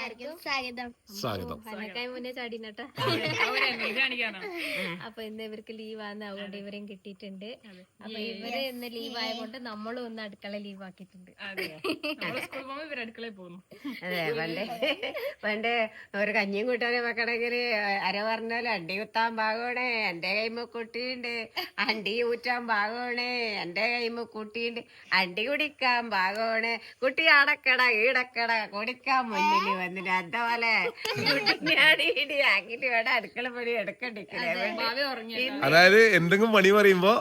എല്ലാവർക്കും സ്വാഗതം. സ്വാഗതം. അതിനേക്കാൾ മുന്നേ ചാടിനട്ടാ അപ്പൊ ഇന്ന് ഇവർക്ക് ലീവാന്ന് അതുകൊണ്ട് ഇവരെയും കിട്ടിയിട്ടുണ്ട്. അപ്പൊ ഇവർ ഇന്ന് ലീവ് ആയതുകൊണ്ട് നമ്മളും ഒന്ന് അടുക്കള ലീവ് ആക്കിയിട്ടുണ്ട് അതെ പണ്ടേ പണ്ടേ ഒരു കഞ്ഞിയും കൂട്ടാനും വെക്കണമെങ്കിൽ അര പറഞ്ഞാൽ അണ്ടി കുത്താൻ പാകണേ എന്റെ കൈമ കുട്ടിയുണ്ട്. അണ്ടി ഊറ്റാൻ പാകണേ എന്റെ കൈമ കുട്ടിയുണ്ട്. അണ്ടി കുടിക്കാൻ ഭാഗമാണ് കുട്ടി അടക്കട ഈടക്കട കുടിക്കാൻ മുന്നിൽ വന്നിട്ട് എന്താ പോലെ കുട്ടിനാടി ഇടി ആക്കിട്ട് വേണം അടുക്കള പണി എടുക്കണ്ടിക്കണേ അതായത് എന്തെങ്കിലും പണി പറയുമ്പോ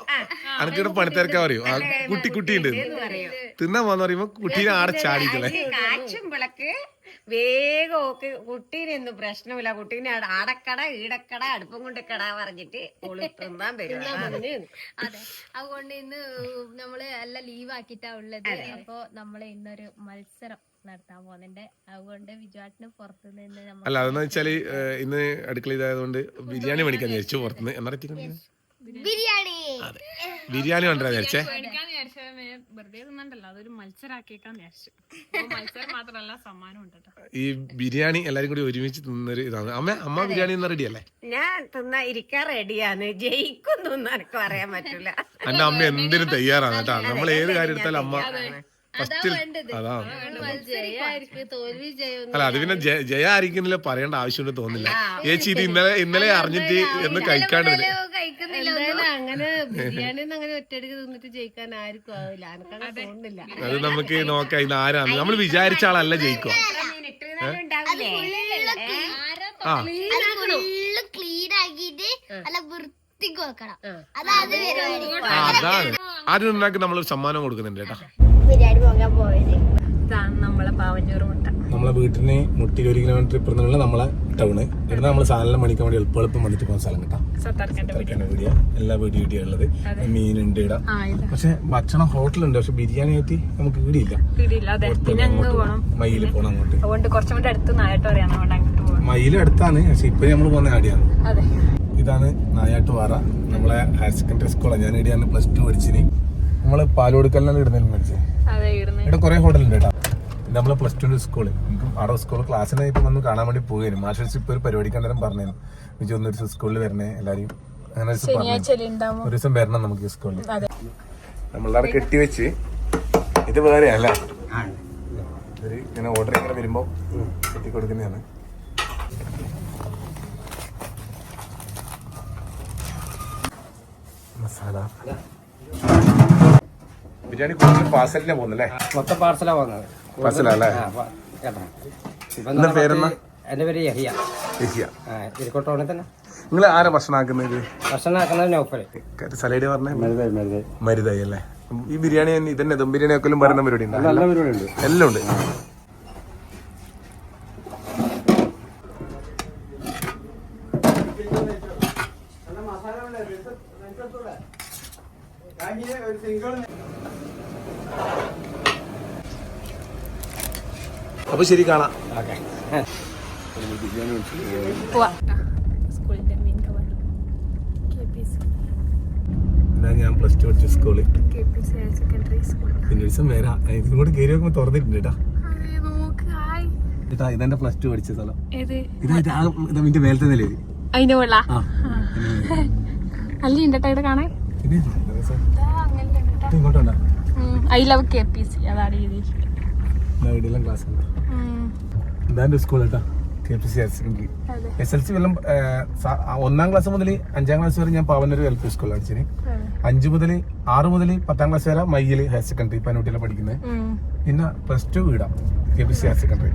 അനക്കിട പണിത്തിരക്കാൻ പറയും. കുട്ടി കുട്ടി ഉണ്ട്. തിന്നാൻ പോന്ന് പറയുമ്പോ കുട്ടീനെ ആടെ ചാടിക്കളെ കാച്ചുമ്പളക്ക് വേഗം ഓക്ക് കുട്ടീനൊന്നും പ്രശ്നമില്ല. കുട്ടീനെ അട- അടക്കട ഈടക്കട അടുപ്പം കൊണ്ട് കട പറഞ്ഞിട്ട് കൊളുത്തുന്നാൻ തിന്നാൻ വരും. അതെ. അതുകൊണ്ട് ഇന്ന് നമ്മൾ എല്ലാം ലീവ് ആക്കിയിട്ടാ ഉള്ളത്. അപ്പൊ നമ്മൾ ഇന്നൊരു മത്സരം. നടത്താൻ പോകുന്നുണ്ട്. അതുകൊണ്ട് വിജുവാട്ടിന് പുറത്തു നിന്ന് നമ്മൾ അല്ല അതെന്ന് വെച്ചാൽ ഏഹ്, ഇന്ന് അടുക്കള ഇതായതുകൊണ്ട് ബിരിയാണി മേടിക്കാൻ വിചാരിച്ചു പുറത്തുനിന്ന്. എന്നാ ബിരിയാണി. അതെ. ബിരിയാണി കൊണ്ടുവരാൻ വിചാരിച്ചേ? മേടിക്കാന്ന് വിചാരിച്ച വെറുതെ തിന്നണ്ടല്ലോ. അതൊരു മത്സരാക്കിയേക്കാന്ന് വിചാരിച്ചു. അപ്പൊ മത്സരം മാത്രമല്ല സമ്മാനം ഉണ്ട് കേട്ടോ. ഈ ബിരിയാണി എല്ലാരും കൂടി ഒരുമിച്ച് തിന്നൊരു ഇതാണ്. അമ്മ അമ്മ ബിരിയാണി റെഡിയല്ലേ? റെഡി അല്ലേ ഞാൻ തിന്നാ ഇരിക്കാൻ റെഡിയാണ്. എനിക്ക് പറയാൻ പറ്റൂല. എന്റെ അമ്മ എന്തിനും തയ്യാറാണ് കേട്ടോ. നമ്മൾ ഏത് കാര്യം എടുത്താലും അമ്മ അല്ല അത് പിന്നെ ജയ- ആയിരിക്കും ആയിരിക്കുന്നില്ല പറയേണ്ട ആവശ്യമുണ്ട് തോന്നില്ല ചേച്ചി ഇത് ഇന്നലെ ഇന്നലെ അറിഞ്ഞിട്ട് എന്ന് കഴിക്കാണ്ട് അങ്ങനെ ബിരിയാണി അങ്ങനെ ഒറ്റയടിക്ക് തിന്നിട്ട് ജയിക്കാൻ ആർക്കും ആവില്ല. എനിക്കങ്ങനെ തോന്നുന്നില്ല. അത് നമുക്ക് നോക്കാം ഇന്ന് ആരാണ് നമ്മൾ വിചാരിച്ച ആളല്ല ജയിക്കുക. ആ. വെക്കണം. അതാണ്. ആരും നമ്മൾ സമ്മാനം കൊടുക്കുന്നുണ്ട് കേട്ടോ. ബിരിയാണി പോകാൻ പോയത്. ഇതാണ് നമ്മളെ പാവഞ്ഞൂറ് മുട്ട. നമ്മളെ വീട്ടിന് മുട്ടി ഒരു കിലോമീറ്റർ ഇപ്പുറത്തുള്ള നമ്മളെ ടൗണ് ഇവിടെ നമ്മൾ സാധനം മണിക്കാൻ വേണ്ടി എളുപ്പം എളുപ്പം വന്നിട്ട് പോകുന്ന സ്ഥലം കിട്ടാം. വീഡിയോ എല്ലാ വീഡിയോ വീഡിയോ ഉള്ളത്. മീനുണ്ട് ഇടാം പക്ഷെ ഭക്ഷണം ഹോട്ടലുണ്ട്. പക്ഷെ ബിരിയാണി ആയിട്ട് നമുക്ക് ഇടിയില്ല പോണം. മയിൽ പോണം അങ്ങോട്ട്. മയിൽ അടുത്താണ്. പക്ഷെ ഇപ്പൊ നമ്മൾ പോകുന്ന ആടിയാണ്. അതെ. ഇതാണ് നായാട്ടുപാറ നമ്മളെ ഹയർ സെക്കൻഡറി സ്കൂളാണ് ഞാൻ ഇടിയാണ് പ്ലസ് ടു പഠിച്ചിന്. നമ്മൾ പാലോടുക്കലിനാണ് ഇടുന്നതിന് മേടിച്ച് ഇവിടെ കുറെ ഹോട്ടലുണ്ട് കേട്ടോ. നമ്മളെ പ്ലസ് ടു സ്കൂളിൽ എനിക്കും അവിടെ സ്കൂൾ ക്ലാസ്സിന് ഇപ്പൊ വന്ന് കാണാൻ വേണ്ടി പോകുകയായിരുന്നു മാഷേഴ്സ് ഇപ്പൊ ഒരു പരിപാടി കണ്ടാലും പറഞ്ഞു വിജയ് ഒന്ന് ഒരു ദിവസം സ്കൂളിൽ വരണേ എല്ലാരും അങ്ങനെ ഒരു ദിവസം വരണം നമുക്ക് സ്കൂളിൽ നമ്മളവിടെ കെട്ടി കെട്ടിവെച്ച് ഇത് വേറെ അല്ല? ഒരു ഇങ്ങനെ ഓർഡർ ഇങ്ങനെ വരുമ്പോ കെട്ടി കൊടുക്കുന്നതാണ്. മസാല. ബിരിയാണി കൂടുതൽ പാർസലിനെ പോകുന്നല്ലേ? മൊത്തം പാർസലാ പോകുന്നത്. പാർസലല്ലേ എന്താ പേരെന്നാ? എന്റെ പേര് യഹിയ. യഹിയ. ഇരിക്കോട്ടോണെ തന്നെ. നിങ്ങൾ ആരാ ഭക്ഷണമാക്കുന്നത് ഭക്ഷണമാക്കുന്നത് നൗഫൽ. സലൈഡ് പറഞ്ഞ. മരുതായി അല്ലേ? ഈ ബിരിയാണി തന്നെ ഇതന്നെ ദം ബിരിയാണി ഒക്കെ പറയുന്ന പരിപാടി ഉണ്ട്? എല്ലാം ഉണ്ട്. അപ്പൊ ശരി കാണാം. ഞാൻ പ്ലസ് ടു പഠിച്ച സ്കൂളിൽ പിന്നെ ദിവസം വരാം ഇതിനും കൂടെ കയറി നോക്കുമ്പോ തുറന്നിട്ടുണ്ട് കേട്ടാ. ഇതെന്റെ പ്ലസ് ടു പഠിച്ച സ്ഥലം. മേലത്തെ നിലയിൽ അതിന്റെ അല്ലി കാണാൻ? ഇങ്ങോട്ടുണ്ടോ I love K P C അതാണ് എഴുതി ഇവിടെയെല്ലാം ക്ലാസ് ഉണ്ട്. ഇതാന്റെ സ്കൂൾ കേട്ടാ K. P C higher secondary S L C വല്ലം ഒന്നാം ക്ലാസ് മുതൽ അഞ്ചാം ക്ലാസ് വരെ ഞാൻ പാവനൂർ എൽ പി സ്കൂളിലാണ് പഠിച്ചിന് അഞ്ച് മുതൽ ആറ് മുതൽ പത്താം ക്ലാസ് വരെ മയ്യിൽ ഹയർ സെക്കൻഡറി പനൂട്ടിലാണ് പഠിക്കുന്നത് പിന്നെ plus two വീടാം K P C higher secondary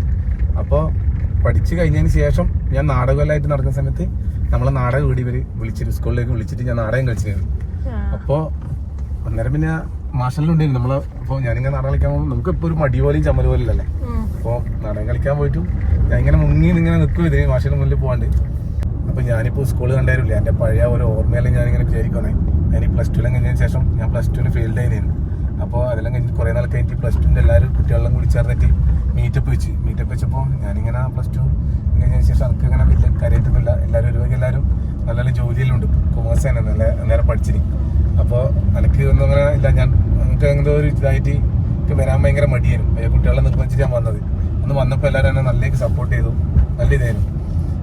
അപ്പോൾ പഠിച്ചു കഴിഞ്ഞതിന് ശേഷം ഞാൻ നാടകമല്ലായിട്ട് നടക്കുന്ന സമയത്ത് നമ്മളെ നാടകം വീടി ഇവർ വിളിച്ചിട്ട് സ്കൂളിലേക്ക് വിളിച്ചിട്ട് ഞാൻ നാടകം കളിച്ചിരുന്നു. അപ്പോൾ അന്നേരം പിന്നെ മാഷല്ലുണ്ടായിരുന്നു നമ്മൾ അപ്പൊ ഞാനിങ്ങനെ നാടകം കളിക്കാൻ പോകുമ്പോൾ നമുക്ക് ഇപ്പൊ ഒരു മടി പോലെയും ചമ്മൽ പോലും അല്ലേ അപ്പോൾ നാടകം കളിക്കാൻ പോയിട്ടും ഞാൻ ഇങ്ങനെ മുങ്ങി ഇങ്ങനെ നിൽക്കും ഇതിന് മാഷിന് മുന്നിൽ പോകാണ്ട് അപ്പൊ ഞാനിപ്പോ സ്കൂൾ കണ്ടായിരുന്നില്ല എന്റെ പഴയ ഒരു ഓർമ്മയെല്ലാം ഞാനിങ്ങനെ വിചാരിക്കുന്നേ ഞാൻ ഈ പ്ലസ് ടുവിലും കഴിഞ്ഞതിന് ശേഷം ഞാൻ പ്ലസ് ടുവിന് ഫെയിൽഡ് ആയിരുന്നു അപ്പോൾ അതെല്ലാം കഴിഞ്ഞ് കുറേ നാൾ കഴിഞ്ഞിട്ട് പ്ലസ് ടുവിന്റെ എല്ലാവരും കുട്ടികളെല്ലാം കൂടി ചേർന്നിട്ട് മീറ്റപ്പ് വെച്ച്. മീറ്റപ്പ് വെച്ചപ്പോൾ ഞാനിങ്ങനെ പ്ലസ് ടു കഴിഞ്ഞതിന് ശേഷം എനിക്ക് അങ്ങനെ വലിയ കാര്യമായിട്ടൊന്നുമില്ല എല്ലാവരും ഒരുപാട് എല്ലാവരും നല്ല നല്ല ജോലിയിലുണ്ട് കൊമേഴ്സ് തന്നെ നല്ല നേരെ പഠിച്ചിരിക്കും അപ്പോൾ എനിക്ക് ഒന്നും അങ്ങനെ ഇല്ല. ഞാൻ നമുക്ക് അങ്ങനത്തെ ഒരു ഇതായിട്ട് വരാൻ ഭയങ്കര മടിയായിരുന്നു. കുട്ടികളെ നിർബന്ധിച്ച് ഞാൻ വന്നത്. അന്ന് വന്നപ്പോൾ എല്ലാവരും എന്നെ നല്ലേക്ക് സപ്പോർട്ട് ചെയ്തു. നല്ല ഇതായിരുന്നു.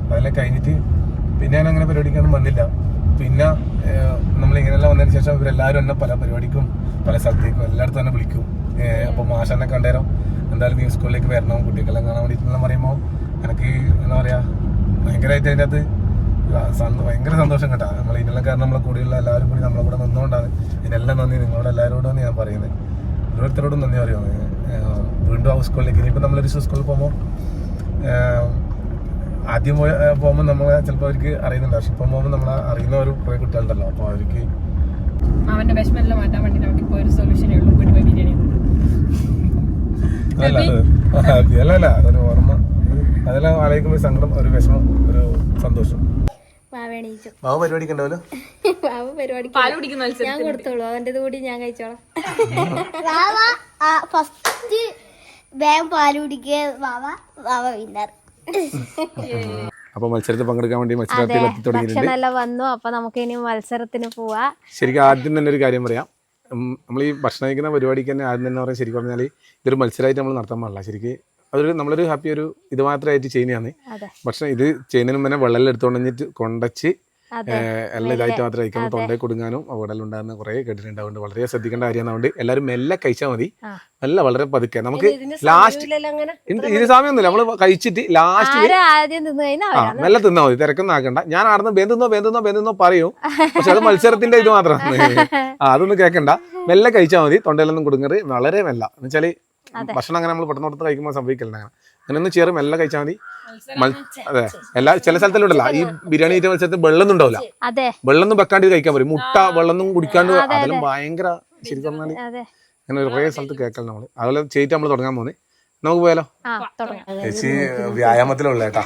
അതെല്ലാം കഴിഞ്ഞിട്ട് പിന്നെ ഞാൻ അങ്ങനെ പരിപാടിക്കൊന്നും വന്നില്ല. പിന്നെ നമ്മൾ ഇങ്ങനെയെല്ലാം വന്നതിന് ശേഷം ഇവരെല്ലാവരും എന്നെ പല പരിപാടിക്കും പല സ്ഥലത്തേക്കും എല്ലായിടത്തും തന്നെ വിളിക്കും. അപ്പോൾ മാഷെന്നെ കണ്ടേരോ എന്തായാലും നീ സ്കൂളിലേക്ക് വരണം കുട്ടികളെല്ലാം കാണാൻ വേണ്ടിയിട്ടെല്ലാം പറയുമ്പോൾ എനിക്ക് എന്താ പറയുക ഭയങ്കരമായിട്ട് അതിന്റെ സന്തോ- ഭയങ്കര സന്തോഷം കേട്ടാ. നമ്മൾ ഇതിനെല്ലാം കാരണം നമ്മളെ കൂടെയുള്ള എല്ലാവരും കൂടി നമ്മളെ കൂടെ നിന്നുകൊണ്ടാണ് ഇതിനെല്ലാം നന്ദി. നിങ്ങളോട് എല്ലാവരോടും ഞാൻ പറയുന്നത്. ഓരോരുത്തരോടും നന്ദി പറയുന്നത് വീണ്ടും ആ സ്കൂളിലേക്ക് ഇനിയിപ്പോൾ നമ്മളൊരു സ്കൂളിൽ പോകുമ്പോൾ ആദ്യം പോയ പോകുമ്പോൾ നമ്മൾ ചിലപ്പോൾ അവർക്ക് അറിയുന്നുണ്ട്. പക്ഷെ ഇപ്പം പോകുമ്പോൾ നമ്മളെ അറിയുന്ന ഒരു കുറേ കുട്ടികളുണ്ടല്ലോ. അപ്പോൾ അവർക്ക് അവന്റെ വിഷമെല്ലാം മാറ്റാൻ വേണ്ടി നമുക്ക് ഇപ്പോൾ ഒരു സൊല്യൂഷനേ ഉള്ളൂ. വീട്ടിൽ പോയി ബിരിയാണി അല്ല അല്ല അതൊരു ഓർമ്മ. അതെല്ലാം ആലോചിക്കുമ്പോൾ സങ്കടം ഒരു വിഷമം ഒരു സന്തോഷം. മാവേണീച്ചു ബാബു പരിപാടിക്ക് ഉണ്ടാവല്ലോ അവ പരിപാടി പാൽ കുടിക്കുന്ന ഞാൻ കൊടുത്തോളൂ. അവന്റെ കൂടി ഞാൻ കഴിച്ചോളാം. വാവ ഫസ്റ്റ് വേഗം പാൽ കുടിക്കുക വാവ വാവ വിന്നർ അപ്പോൾ മത്സരത്തിൽ പങ്കെടുക്കാൻ വേണ്ടി മത്സരാർത്ഥികൾ എത്തി തുടങ്ങിയിട്ടുണ്ട് ഭക്ഷണമെല്ലാം വന്നു. അപ്പൊ നമുക്ക് ഇനി മത്സരത്തിന് പോവാ. ശരിക്കും ആദ്യം തന്നെ ഒരു കാര്യം പറയാം. നമ്മൾ ഈ ഭക്ഷണം കഴിക്കുന്ന പരിപാടിക്ക് തന്നെ ആദ്യം തന്നെ പറയാം. ശരിക്കും പറഞ്ഞാൽ ഇതൊരു മത്സരമായിട്ട് നമ്മൾ നടത്താൻ പാടില്ല. ശരിക്കും അതൊരു നമ്മളൊരു ഹാപ്പി ഒരു ഇത് മാത്രമായിട്ട് ചെയ്യുന്നതാണ് പക്ഷെ ഭക്ഷണം ഇത് ചെയ്യുന്നതിന് മുന്നേ വെള്ളം എടുത്തുകൊണ്ട് വന്നിട്ട് കൊണ്ടച്ച് എല്ലാം ഇതായിട്ട് മാത്രം കഴിക്കുമ്പോൾ തൊണ്ടയിൽ കൊടുങ്ങാനും അവിടെ ഉണ്ടാകുന്ന കേട്ടിട്ടുണ്ട് അതുകൊണ്ട് വളരെ ശ്രദ്ധിക്കേണ്ട അതുകൊണ്ട് എല്ലാവരും മെല്ലെ കഴിച്ചാൽ മതി. നല്ല വളരെ പതുക്കെ. നമുക്ക് ലാസ്റ്റ് ഇതിന് സമയമൊന്നുമില്ല. നമ്മൾ കഴിച്ചിട്ട് ലാസ്റ്റ് മെല്ലെ തിന്നാ മതി. തിരക്കൊന്നും ആക്കണ്ട. ഞാൻ ആടുന്ന് വേന്തുന്നോ വേന്തുന്നോ വേന്തുന്നോ പറയും. പക്ഷെ അത് മത്സരത്തിന്റെ ഇത് മാത്രമാണ്. അതൊന്നും കേൾക്കണ്ട മെല്ലെ കഴിച്ചാൽ മതി. തൊണ്ടയിലൊന്നും കൊടുങ്ങറി വളരെ മെല്ല. എന്ന് വെച്ചാൽ ഭക്ഷണം അങ്ങനെ നമ്മൾ പെട്ടെന്ന് പെട്ടെന്ന് കഴിക്കുമ്പോൾ സംഭവിക്കില്ല അങ്ങനെ അങ്ങനെ ഒന്ന് ചേറും മെല്ലെ കഴിച്ചാൽ മതി അതെ. എല്ലാ ചില സ്ഥലത്തെല്ലാം ഉണ്ടല്ലോ ഈ ബിരിയാണി ഏറ്റ മത്സരത്തിൽ വെള്ളമൊന്നും ഉണ്ടാവില്ല. അതെ. വെള്ളമൊന്നും വെക്കാണ്ട് കഴിക്കാൻ പറ്റും മുട്ട വെള്ളമൊന്നും കുടിക്കാണ്ട് അതെല്ലാം ഭയങ്കര ശരിക്കും പറഞ്ഞാൽ അതെ. അങ്ങനെ കുറേ സ്ഥലത്ത് കേൾക്കണം നമ്മൾ. അതുപോലെ ചേച്ചി നമ്മൾ തുടങ്ങാൻ പോകുന്നത് നമുക്ക് പോയാലോ? ആ തുടങ്ങാം. ചേച്ചി വ്യായാമത്തിലുള്ള കേട്ടാ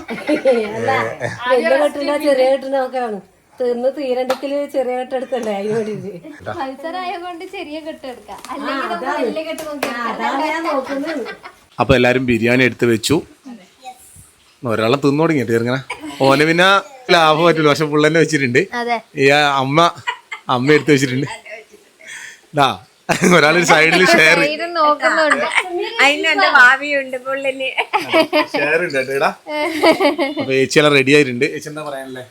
വലിയ കെട്ടില്ല ചെറിയ കെട്ടിന് നോക്കാണ് തീർന്ന് തീരണ്ടത്തിൽ ചെറിയ കെട്ടെടുക്കണ്ടേ അതിന് വേണ്ടിട്ട് മത്സരമായ കൊണ്ട് ചെറിയ കെട്ട് എടുക്കാം. അല്ലെങ്കിൽ കെട്ട് അപ്പൊ എല്ലാരും ബിരിയാണി എടുത്ത് വെച്ചു. ഒരാളെ തിന്നു തുടങ്ങിയിട്ട് ഇറങ്ങണ ഓന പിന്നെ ലാഭം പറ്റില്ല പക്ഷെ പുള്ളന്നെ വെച്ചിട്ടുണ്ട്. അതെ. ഈ അമ്മ അമ്മ എടുത്ത് വെച്ചിട്ടുണ്ട്. ദാ ഒരാളൊരു സൈഡിൽ ഷെയർ നോക്കുന്നുണ്ട്. അതിന് എന്റെ ഭാവിയുണ്ട് പുള്ളിന്. ഷെയർ ഉണ്ട് കേട്ടോ അപ്പൊ ചേച്ചി എല്ലാം റെഡി ആയിട്ടുണ്ട്. ചേച്ചി എന്താ പറയാനല്ലേ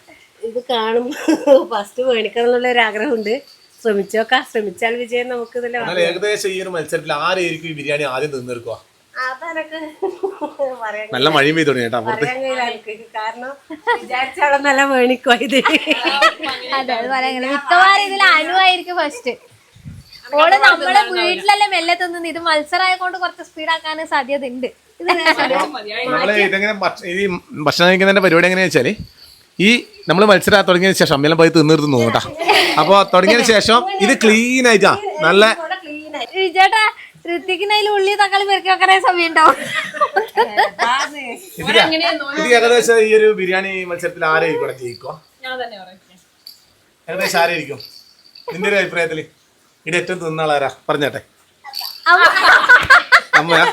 ഇത് കാണും. ഫസ്റ്റ് മേടിക്കണം എന്നുള്ള ഒരു ആഗ്രഹമുണ്ട്. ശ്രമിച്ചോക്കാം. ശ്രമിച്ചാൽ വിജയം നമുക്ക് ഇതിൽ ഏകദേശം ഈ ഒരു മത്സരത്തിൽ ആരായിരിക്കും ഈ ബിരിയാണി ആദ്യം പറയാൻ നല്ല മഴ പെയ്തു കേട്ടോ കാരണം വിചാരിച്ചവിടെ നല്ല മേണിക്കോ ഇത്. അതെ അത് പറയാൻ മിക്കവാറും ഇതിൽ അനുവായിരിക്കും ഫസ്റ്റ് ഓൾ നമ്മളെ വീട്ടിലല്ലേ മെല്ലെ തിന്നുന്നത്. ഇത് മത്സരമായ കൊണ്ട് കുറച്ച് സ്പീഡാക്കാൻ സാധ്യത ഉണ്ട് നമ്മൾ ഇതെങ്ങനെ ഭക്ഷണം കഴിക്കുന്നതിന്റെ പരിപാടി എങ്ങനെയാ വെച്ചാൽ ഈ നമ്മൾ മത്സരം തുടങ്ങിയതിന് ശേഷം അമ്മയെല്ലാം പോയി തിന്നിരുന്നു നോക്കട്ടാ. അപ്പൊ തുടങ്ങിയതിന് ശേഷം ഇത് ക്ലീൻ ആയിട്ടാ. നല്ല ചേട്ടാ ഉള്ളി തക്കാളി പെരുക്കി വെക്കാനേ സമയം ഉണ്ടാവും. ഇതിലാ? ഇത് ഏകദേശം ഈ ഒരു ബിരിയാണി മത്സരത്തിൽ ആരായിരിക്കും ഇവിടെ പറയാം. ഏകദേശം ആരായിരിക്കും നിന്റെ ഒരു അഭിപ്രായത്തിൽ. ഇവിടെ ഏറ്റവും തിന്നാളാരാ പറഞ്ഞാട്ടെ. അമ്മയാ.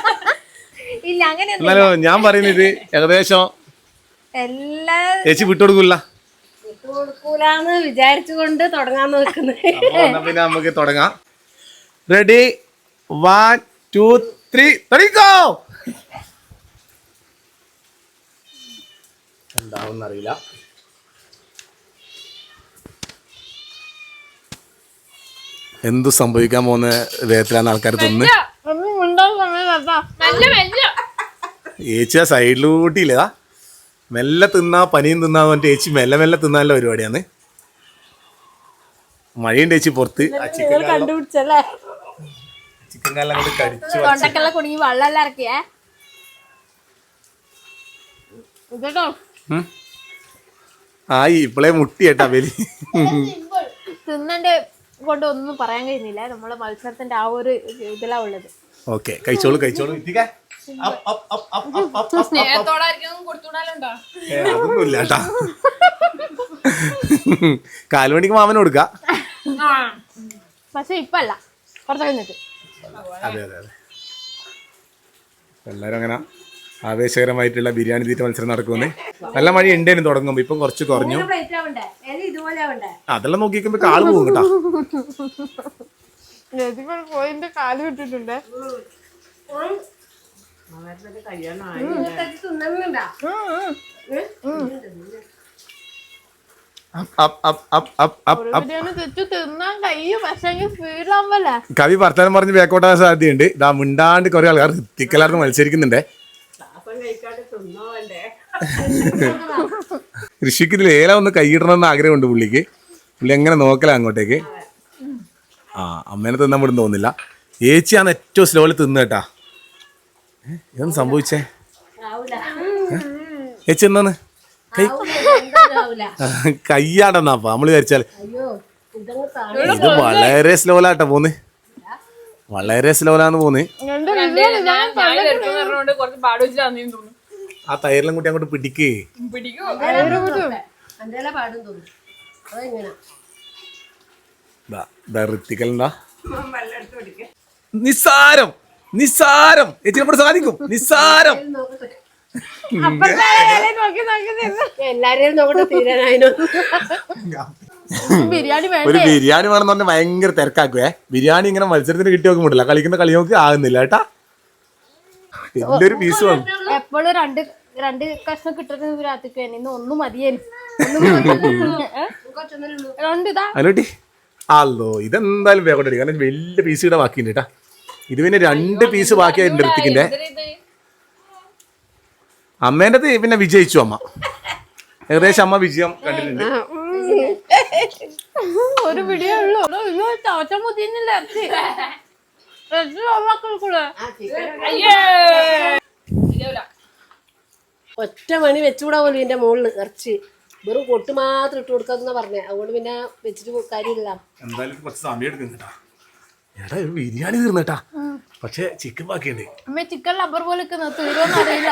ഇല്ല അങ്ങനെ എന്നാലും ഞാൻ പറയുന്നത് ഏകദേശം എല്ലാ ചേച്ചി വിട്ടുകൊടുക്കില്ല കൊടുക്കൂലെന്ന് വിചാരിച്ചുകൊണ്ട് തുടങ്ങാൻ നോക്കുന്നത് അപ്പൊ എന്നാ പിന്നെ നമുക്ക് തുടങ്ങാം. റെഡി വൺ ടു ത്രീ തുടങ്ങിക്കോ എന്താവും അറിയില്ല. എന്തു സംഭവിക്കാൻ പോകുന്ന വേദത്തിലാണ് ആൾക്കാർ തിന്ന്? ഏച്ചിയാ സൈഡിലൂട്ടിയില്ലേതാ ഏച്ചി ആ മെല്ലെ തിന്നാ പനിയും തിന്നാന്ന് പറഞ്ഞിട്ട് ചേച്ചി മെല്ലെ മെല്ലെ തിന്നാനുള്ള പരിപാടിയാണ്. മഴയുണ്ട് ചേച്ചി പുറത്ത്. ആ ചിക്കൻ കണ്ടുപിടിച്ചല്ലേ? ചിക്കൻ കാലം കൊണ്ട് കടിച്ചു തൊണ്ടക്കെല്ലാം കുടുങ്ങി വെള്ളമെല്ലാം ഇറക്കിയേ. ഇതോ ഉം. ആയി ഇപ്പളേ മുട്ടി കേട്ടാ ബലി. തിന്നന്റെ കൊണ്ട് ഒന്നും പറയാൻ കഴിഞ്ഞില്ല നമ്മളെ മത്സരത്തിന്റെ ആ ഒരു ഇതിലാ ഉള്ളത്. ഓക്കെ കഴിച്ചോളൂ കഴിച്ചോളൂ. ഇത്തിക്ക. അതൊന്നുമില്ല കേട്ടാ. കാലുമണിക്ക് മാമന് കൊടുക്ക. പക്ഷെ ഇപ്പൊ അല്ല കുറച്ച് കഴിഞ്ഞിട്ട് അതെ അതെ അതെ. എല്ലാരും അങ്ങനെ ആവേശകരമായിട്ടുള്ള ബിരിയാണി തീറ്റ മത്സരം നടക്കുമെന്ന്. നല്ല മഴ ഉണ്ടായിരുന്നു തുടങ്ങുമ്പോ ഇപ്പം കുറച്ച് കുറഞ്ഞു. അതെല്ലാം നോക്കിക്കുമ്പോ കാൽ പോകും കേട്ടാ. പോയിന്റെ കാൽ വിട്ടിട്ടുണ്ട് കവി വർത്തമാനം പറഞ്ഞ് ബേക്കോട്ടാൻ സാധ്യതയുണ്ട്. ഇതാ മിണ്ടാണ്ട് കുറെ ആൾക്കാർ തിക്കലാർന്ന് മത്സരിക്കുന്നുണ്ടേ. ഋഷിക്ക് ലേല ഏല ഒന്ന് കൈയിടണമെന്ന് ആഗ്രഹമുണ്ട് പുള്ളിക്ക്. പുള്ളി എങ്ങനെ നോക്കല അങ്ങോട്ടേക്ക്? ആ അമ്മേനെ തിന്നാൻ വിടും തോന്നില്ല. ഏച്ചിയാണ് ഏറ്റവും സ്ലോയിൽ തിന്നു കേട്ടാ. ഇതൊന്നും സംഭവിച്ചേ? ചേച്ചി ഏച്ചി എന്നാന്ന് കൈ കയ്യാടെന്നാ നമ്മൾ വിചാരിച്ചാൽ ഇത് വളരെ സ്ലോലാട്ടെ പോന്ന്. വളരെ സ്ലോലാന്ന് പോന്ന്. ആ തൈരെല്ലാം കൂട്ടി അങ്ങോട്ട് പിടിക്കേ. പിടിക്കോ? എന്റെ പാടും തോന്നും അതെങ്ങനെ? ഋത്തിക്കലുണ്ടാ നിസ്സാരം. നിസ്സാരം ചേച്ചിനെ സാധിക്കും നിസ്സാരം എല്ലാരെയും നോക്കട്ടെ ബിരിയാണി ഒരു ബിരിയാണി വേണമെന്ന് പറഞ്ഞാൽ ഭയങ്കര തിരക്കാക്കുവേ ബിരിയാണി ഇങ്ങനെ മത്സരത്തിന് കിട്ടി നോക്കുമ്പോട്ടില്ല കളിക്കുന്ന കളി നോക്കി ആകുന്നില്ല കേട്ടാ എന്റെ ഒരു പീസ് വേണം എപ്പോഴും രണ്ട് രണ്ട് കഷ്ണം കിട്ടുന്നത് രാത്രിക്ക് ഇന്ന് ഒന്നും മതിയായിരുന്നു രണ്ട് ഇതാ അതിനോട്ടി അല്ലോ ഇതെന്തായാലും വേഗം കാരണം വലിയ പീസ് ഇടാൻ ബാക്കിയുണ്ട് കേട്ടാ ഇത് പിന്നെ രണ്ട് പീസ് ബാക്കിയായിട്ടുണ്ട് ഋത്തിക്കിന്റെ അമ്മേന്റെത് പിന്നെ വിജയിച്ചു അമ്മ. ഏകദേശം അമ്മ വിജയം കണ്ടിട്ടുണ്ട്. ഒരു പിടിയേ ഉള്ളൂ. ഒറ്റ മണി വെച്ചുകൂടാ പോലും ഇതിന്റെ മുകളിൽ ഇറച്ചി. വെറും കൊട്ട് മാത്രം ഇട്ട് കൊടുക്കാന്ന് പറഞ്ഞേ. അതുകൊണ്ട് പിന്നെ വെച്ചിട്ട് കാര്യമില്ല. എന്തായാലും കുറച്ച് സമയം എടുക്കും കേട്ടാ. എടാ ഒരു ബിരിയാണി തീർന്നട്ടാ പക്ഷെ ചിക്കൻ ബാക്കിയുണ്ട്. അമ്മ ചിക്കൻ റബ്ബർ പോലെ തീരുമെന്ന് അറിയില്ല.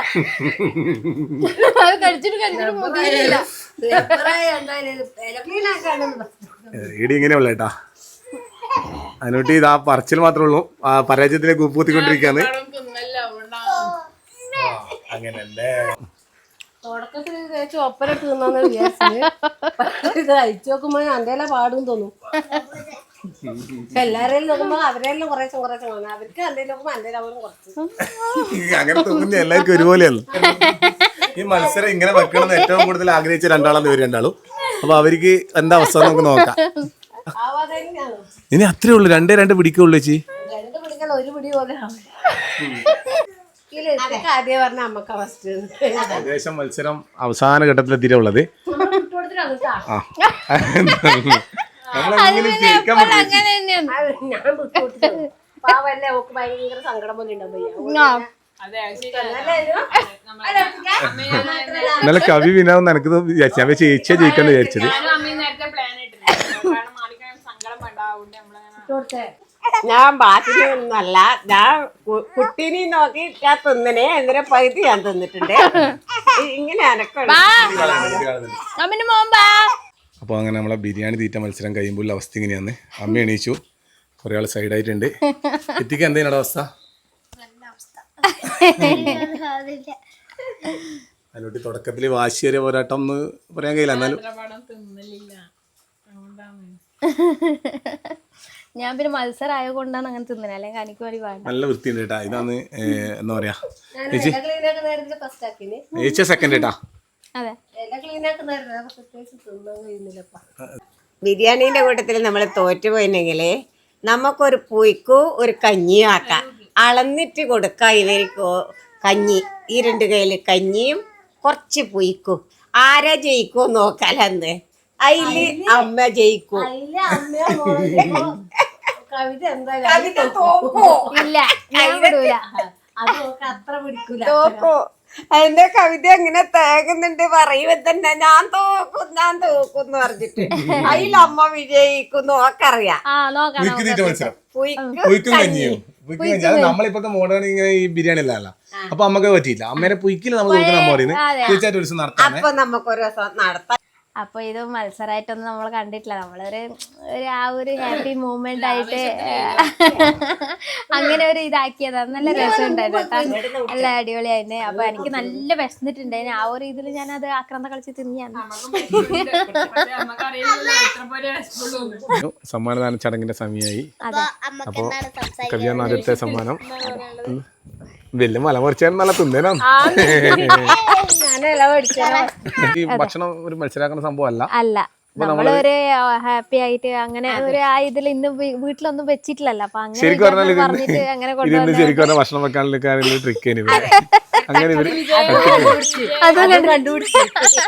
അത് കഴിച്ചിട്ട് കഴിച്ചിട്ട് ഇങ്ങനെയുള്ള കേട്ടാ അതിനോട്ട് ഇത് ആ പറച്ചിൽ മാത്രമേ ഉള്ളൂ. ആ പരാജയത്തിലേക്ക് ഉപ്പൂത്തിക്കൊണ്ടിരിക്കാന്ന് അങ്ങനല്ലേ. തുടക്കത്തിൽ തേച്ച് ഒപ്പരട്ട് തിന്നാന്ന് വിചാരിച്ചു പക്ഷേ ഇത് കഴിച്ചു നോക്കുമ്പോ എന്റെ പാടും തോന്നും. എല്ലാരെയും നോക്കുമ്പോ അവരെല്ലാം കുറേശ്ശെ കുറേശ്ശെ കാണും അവർക്ക് എന്റെ നോക്കുമ്പോ എന്റെ അവരും കുറച്ച് അങ്ങനെ തോന്നുന്നു എല്ലാവർക്കും ഒരുപോലെയാണ്. ഈ മത്സരം ഇങ്ങനെ വെക്കണമെന്ന് ഏറ്റവും കൂടുതൽ ആഗ്രഹിച്ച രണ്ടാളാണ് ഇവർ രണ്ടാളും. അപ്പൊ അവർക്ക് എന്താ അവസ്ഥ നമുക്ക് നോക്കാം. ഇനി അത്രേ ഉള്ളൂ. രണ്ടേ രണ്ട് പിടിക്കുള്ളൂ ചേച്ചി. രണ്ട് പിടിക്കാൻ ഒരു പിടി പോലെ ഏകദേശം മത്സരം അവസാന ഘട്ടത്തിലെത്തിയിട്ടുള്ളത്. ആ. പാവല്ലേ അവക്ക് ഭയങ്കര സങ്കടം പോലെ ഉണ്ടാവും ആ. ഇന്നലെ കവി വിനാവും നിനക്ക് വിചാരിച്ചു. ഞാൻ ചേച്ചിയാ ജയിക്കാന്ന് വിചാരിച്ചത്. ഞാൻ ബാക്കിയൊന്നല്ല ഞാൻ കുട്ടീനെ നോക്കി ഞാൻ തിന്നനെ എന്തിനെ പകുതി ഞാൻ തിന്നിട്ടുണ്ട്. ഇങ്ങനെ അനക്കണം. അപ്പോൾ അങ്ങനെ നമ്മളെ ബിരിയാണി തീറ്റ മത്സരം കഴിയുമ്പോൾ അവസ്ഥ ഇങ്ങനെയാണ്. അമ്മ എണീച്ചു. കുറേ ആൾ സൈഡായിട്ടുണ്ട് എത്തിക്കാൻ എന്തേനാണ് അവസ്ഥ? അതിനോട്ട് തുടക്കത്തിൽ വരെ പോരാട്ടം എന്ന് പറയാൻ കഴിയില്ല. എന്നാലും ഞാൻ പിന്നെ മത്സരം ആയത് കൊണ്ടാണ് അങ്ങനെ തിന്നുന്നത് അല്ലെങ്കിൽ എനിക്ക് വേണ്ടി നല്ല വൃത്തിയുണ്ട് കേട്ടാ. ഇതാണ് എന്താ പറയാ? ചേച്ചി. സെക്കൻഡ് കേട്ടാ അതെ. ബിരിയാണീന്റെ കൂട്ടത്തിൽ നമ്മൾ തോറ്റുപോയിന്നെങ്കിൽ നമുക്കൊരു പുയ്ക്കോ ഒരു കഞ്ഞിയും ആക്കാം. അളന്നിട്ട് കൊടുക്ക ഇവർക്ക് കഞ്ഞി. ഈ രണ്ട് കയ്യിൽ കഞ്ഞിയും കുറച്ച് പുയ്ക്കും ആരാ ജയിക്കോ നോക്കാലന്ന്. അതിൽ അമ്മ ജയിക്കും. അതിലെ അമ്മയോ മോനോ കവിത എന്താ കവിത തോക്കോ? ഇല്ല തോക്കോ? അതിന്റെ കവിത അങ്ങനെ തേകുന്നുണ്ട് പറയുമ്പോ തന്നെ ഞാൻ തോക്കും ഞാൻ തോക്കും എന്ന് പറഞ്ഞിട്ട്. അതിലമ്മ വിജയിക്കും നോക്കറിയാം. നമ്മളിപ്പോഴത്തെ മോഡേൺ ഇങ്ങനെ ഈ ബിരിയാണി അല്ലല്ലോ അപ്പൊ നമുക്ക് പറ്റിയില്ല. അമ്മേനെ പുയ്ക്കിൽ നമ്മൾ നോക്കുന്ന അമ്മ പറയുന്നത്. തീർച്ചയായിട്ടും ഒരു ദിവസം നടത്താം അപ്പൊ നമുക്കൊരു ദിവസം നടത്താം. അപ്പൊ ഇത് മത്സരമായിട്ടൊന്നും നമ്മൾ കണ്ടിട്ടില്ല. നമ്മളൊരു ഒരു ആ ഒരു ഹാപ്പി മൂമെന്റ് ആയിട്ട് അങ്ങനെ ഒരു ഇതാക്കിയതാ. നല്ല രസമുണ്ടായിരുന്നു കേട്ടോ. നല്ല അടിപൊളിയായിരുന്നു. അപ്പൊ എനിക്ക് നല്ല വിശന്നിട്ടുണ്ടായിരുന്നു ആ ഒരു ഇതിൽ ഞാൻ അത് ആക്രാന്ത കളിച്ച് തിന്നിയാണ് സമ്മാനദാന ചടങ്ങിന്റെ സമയമായി. കവിയാണ് ആദ്യത്തെ സമ്മാനം. വലിയ മല മറിച്ചാൽ നല്ല തിന്നേനാണ് ഈ ഭക്ഷണം ഒരു മത്സരാക്കുന്ന സംഭവം അല്ല. അല്ല നമ്മളൊരു ഹാപ്പി ആയിട്ട് അങ്ങനെ ഒരു ആ ഇതിൽ ഇന്ന് വീട്ടിലൊന്നും വെച്ചിട്ടില്ലല്ലോ. അപ്പൊ അങ്ങനെ പറഞ്ഞിട്ട് അങ്ങനെ ശരിക്കും പറഞ്ഞാൽ ഭക്ഷണം വെക്കാനുള്ള ട്രിക്ക് അങ്ങനെ ഇവർ അതും കണ്ടുപിടിച്ചു.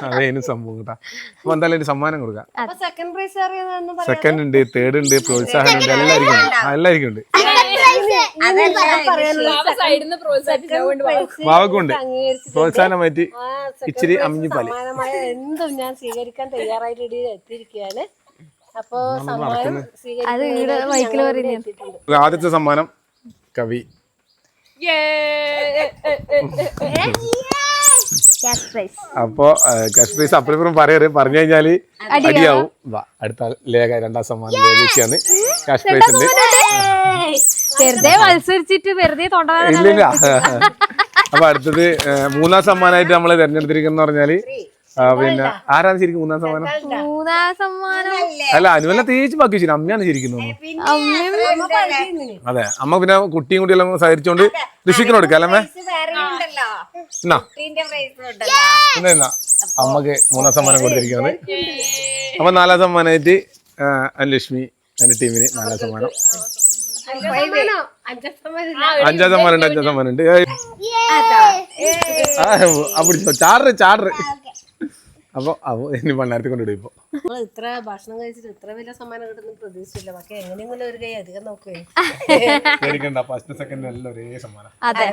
അതേനും സംഭവം കേട്ടാ. അപ്പൊ എന്തായാലും ഒരു സമ്മാനം കൊടുക്കാം. അപ്പൊ സെക്കൻഡ് പ്രൈസ് സെക്കൻഡ് ഉണ്ട് തേർഡ് ഉണ്ട് പ്രോത്സാഹനം ഉണ്ട് എല്ലാവർക്കും ഉണ്ട്. ആ, എല്ലാവർക്കും ഉണ്ട്. സൈഡിൽ നിന്ന് ഉണ്ട്. പ്രോത്സാഹനമായിട്ട് ഇച്ചിരി അമ്മിപ്പാൽ എന്തും ഞാൻ സ്വീകരിക്കാൻ തയ്യാറായിട്ട് ഇടയിൽ എത്തിയിരിക്കുകയാണ്. അപ്പോ സമ്മാനം അത് ഇവിടെ പറയുന്നത് ആദ്യത്തെ സമ്മാനം കവി. അപ്പോ കാഷ് പ്രൈസ് അപ്പുറം പറയരുത് പറഞ്ഞു കഴിഞ്ഞാൽ അടിയാവും. വാ അടുത്ത ലേഖ രണ്ടാം സമ്മാനം ലേഖിക്കാണ് പ്രൈസ് ഉണ്ട് വെറുതെ മത്സരിച്ചിട്ട് വെറുതെ തൊണ്ടാ ഇല്ലില്ല. അപ്പൊ അടുത്തത് മൂന്നാം സമ്മാനമായിട്ട് നമ്മൾ തെരഞ്ഞെടുത്തിരിക്കുന്ന പറഞ്ഞാൽ പിന്നെ ആരാണ് ശരിക്കും മൂന്നാം സമ്മാനം? മൂന്നാം സമ്മാനം. അല്ല? അനുവല്ല തേച്ച് ബാക്കി വെച്ചിട്ട് അമ്മയാണ് ശരിക്കും അതെ അമ്മ പിന്നെ കുട്ടിയും കുട്ടിയെല്ലാം സഹകരിച്ചോണ്ട് ഋഷിക്കിന് കൊടുക്കാം അല്ലേ എന്നാ? അമ്മയ്ക്ക് മൂന്നാം സമ്മാനം കൊടുത്തിരിക്കുന്നത് അപ്പൊ നാലാം സമ്മാനമായിട്ട് ആ, അനുലക്ഷ്മി എന്റെ ടീമിന് നാലാം സമ്മാനം. അഞ്ചാം സമ്മാനം. ഉണ്ട് അഞ്ചാം സമ്മാനം ഉണ്ട്. ചാടറ് ചാടറ്. അപ്പൊ അപ്പൊ ഇനി പണ്ടാരത്തി കൊണ്ടിടും ഇപ്പൊ. നമ്മൾ ഇത്ര ഭക്ഷണം കഴിച്ചിട്ട് ഇത്ര വലിയ സമ്മാനം കിട്ടുന്ന പ്രതീക്ഷയില്ല. പക്ഷെ എങ്ങനെയെങ്കിലും ഒരു കൈ അധികം നോക്കുവേ. പേടിക്കണ്ട ഫസ്റ്റ് സെക്കൻഡ് എല്ലാം ഒരേ സമ്മാനം. അതെ.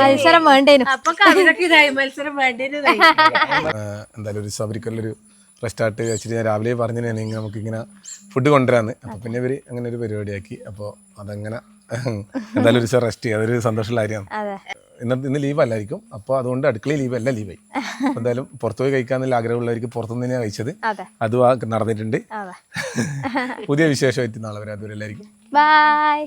മത്സരം വേണ്ടേനു. അപ്പൊ കവിതക്ക് ഇതായി മത്സരം വേണ്ടേന്നതായി ഏഹ് എന്തായാലും ഒരു സബരിക്കല്ലൊരു റെസ്റ്റാർട്ട് വെച്ചിട്ട് ഞാൻ രാവിലെ പറഞ്ഞിട്ടുണ്ടെങ്കിൽ നമുക്ക് ഇങ്ങനെ ഫുഡ് കൊണ്ടുവരാന്ന്. അപ്പൊ പിന്നെ ഇവർ അങ്ങനെ ഒരു പരിപാടിയാക്കി. അപ്പോൾ അതങ്ങനെ എന്തായാലും ഒരു ദിവസം റെസ്റ്റ് ചെയ്യുക അതൊരു സന്തോഷമുള്ള കാര്യമാണ്. അതെ. ഇന്ന് ഇന്ന് ലീവ് അല്ലായിരിക്കും. അപ്പോൾ അതുകൊണ്ട് അടുക്കളയിൽ ലീവ് അല്ല ലീവായി എന്തായാലും പുറത്തുപോയി കഴിക്കാന്നുള്ള ആഗ്രഹമുള്ളവർക്ക് പുറത്തുനിന്ന് തന്നെയാണ് കഴിച്ചത്. അതെ. ആ നടന്നിട്ടുണ്ട്. പുതിയ വിശേഷമായിട്ട് നാളെ വരെ. അതുവരെ എല്ലാവർക്കും. ബൈ